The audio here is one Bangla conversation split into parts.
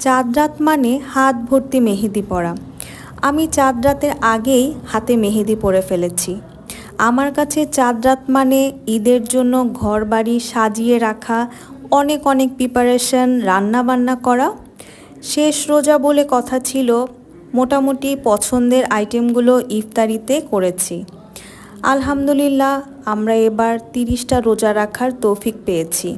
চাঁদ রাত মানে হাত ভর্তি মেহেদি পরা। আমি চাঁদ রাতের আগেই হাতে মেহেদি পরে ফেলেছি। আমার কাছে চাঁদ রাত মানে ঈদের জন্য ঘর বাড়ি সাজিয়ে রাখা, অনেক অনেক প্রিপারেশন রান্না বান্না করা। শেষ রোজা বলে কথা ছিল, মোটামুটি পছন্দের আইটেমগুলো ইফতারিতে করেছি। আলহামদুলিল্লাহ, আমরা এবার তিরিশটা রোজা রাখার তৌফিক পেয়েছি।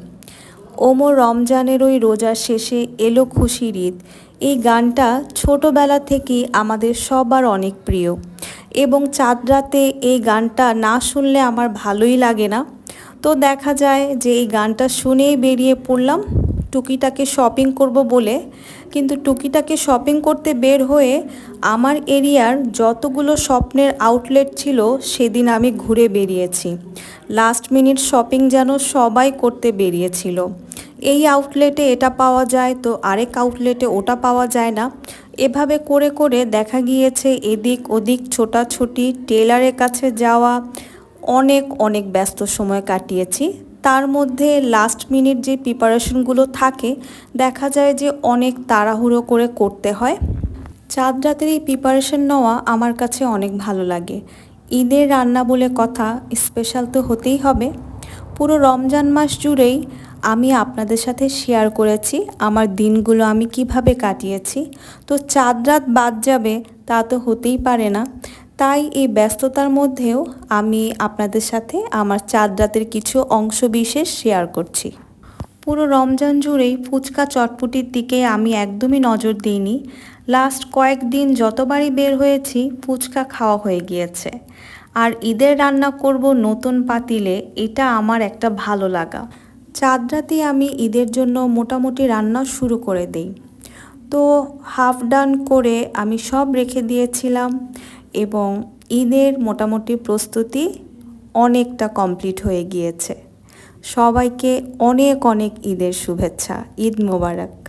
ওমর রমজানের ওই রোজার শেষে এলো খুশির ঈদ। এই গানটা ছোটোবেলা থেকেই আমাদের সবার অনেক প্রিয়। এবং চাঁদ রাতে এই গানটা না শুনলে আমার ভালোই লাগে না। তো দেখা যায় যে এই গানটা শুনেই বেরিয়ে পড়লাম। টুকিটাকে শপিং করব বলে। কিন্তু টুকিটাকে শপিং করতে বের হয়ে আমার এরিয়ার যতগুলো স্বপ্নের আউটলেট ছিল সেদিন আমি ঘুরে বেরিয়েছি। লাস্ট মিনিট শপিং যেন সবাই করতে বেরিয়েছিল। এই আউটলেটে এটা পাওয়া যায়, তো আরেক আউটলেটে ওটা পাওয়া যায় না। এভাবে করে করে দেখা গিয়েছে এদিক ওদিক ছোটাছুটি টেলারের কাছে যাওয়া, অনেক অনেক ব্যস্ত সময় কাটিয়েছি। তার মধ্যে লাস্ট মিনিট যে প্রিপারেশনগুলো থাকে, দেখা যায় যে অনেক তাড়াহুড়ো করে করতে হয়। চাঁদ রাতের এই প্রিপারেশন নেওয়া আমার কাছে অনেক ভালো লাগে। ঈদের রান্না বলে কথা স্পেশাল তো হতেই হবে। পুরো রমজান মাস জুড়েই আমি আপনাদের সাথে শেয়ার করেছি, আমার দিনগুলো আমি কীভাবে কাটিয়েছি। তো চাঁদ রাত বাদ যাবে, তা তো হতেই পারে না। তাই এই ব্যস্ততার মধ্যেও আমি আপনাদের সাথে আমার চাঁদ রাতের কিছু অংশ বিশেষ শেয়ার করছি। পুরো রমজান জুড়েই ফুচকা চটপুটির দিকে আমি একদমই নজর দিইনি। লাস্ট কয়েকদিন যতবারই বের হয়েছি, ফুচকা খাওয়া হয়ে গিয়েছে। আর ঈদের রান্না করব নতুন পাতিলে, এটা আমার একটা ভালো লাগা। চাঁদ রাতে আমি ঈদের জন্য মোটামুটি রান্না শুরু করে দিই। তো হাফ ডান করে আমি সব রেখে দিয়েছিলাম এবং ঈদের মোটামুটি প্রস্তুতি অনেকটা কমপ্লিট হয়ে গিয়েছে। সবাইকে অনেক অনেক ঈদের শুভেচ্ছা, ঈদ মোবারক।